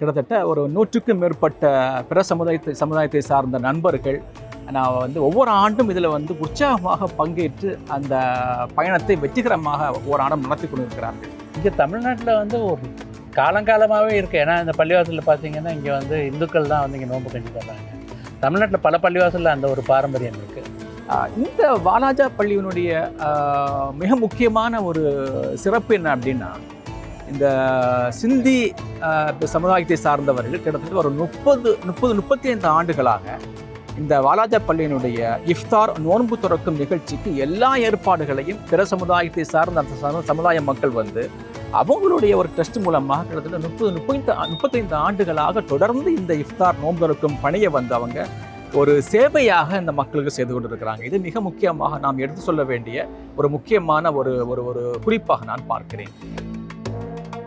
கிட்டத்தட்ட ஒரு நூற்றுக்கும் மேற்பட்ட பிற சமுதாயத்தை சமுதாயத்தை சார்ந்த நண்பர்கள் நான் வந்து ஒவ்வொரு ஆண்டும் இதில் வந்து உற்சாகமாக பங்கேற்று அந்த பயணத்தை வெற்றிகரமாக ஒவ்வொரு ஆண்டும் நடத்தி கொண்டிருக்கிறார்கள். இங்கே தமிழ்நாட்டில் வந்து ஒரு காலங்காலமாகவே இருக்குது ஏன்னா இந்த பள்ளிவாசலில் பார்த்தீங்கன்னா இங்கே வந்து இந்துக்கள் தான் வந்து இங்கே நோன்பு கஞ்சி தர்றாங்க தமிழ்நாட்டில் பல பள்ளிவாசலில் அந்த ஒரு பாரம்பரியம் இருக்குது இந்த வாலாஜா பள்ளியினுடைய மிக முக்கியமான ஒரு சிறப்பு என்ன அப்படின்னா இந்த சிந்தி சமுதாயத்தை சார்ந்தவர்கள் கிட்டத்தட்ட ஒரு முப்பது முப்பது முப்பத்தி ஐந்து ஆண்டுகளாக இந்த வாலாஜா பள்ளியினுடைய இஃப்தார் நோன்பு துறக்கும் நிகழ்ச்சிக்கு எல்லா ஏற்பாடுகளையும் பிற சமுதாயத்தை சார்ந்த அந்த சமுதாய மக்கள் வந்து அவங்களுடைய ஒரு டெஸ்ட் மூலமாக கிட்டத்தட்ட முப்பது முப்பத்தைந்து முப்பத்தைந்து ஆண்டுகளாக தொடர்ந்து இந்த இஃப்தார் நோன்பு துறக்கும் பணியை வந்து அவங்க ஒரு சேவையாக இந்த மக்களுக்கு செய்து கொண்டிருக்கிறாங்க. இது மிக முக்கியமாக நாம் எடுத்து சொல்ல வேண்டிய ஒரு முக்கியமான ஒரு ஒரு ஒரு குறிப்பாக நான் பார்க்கிறேன். thank you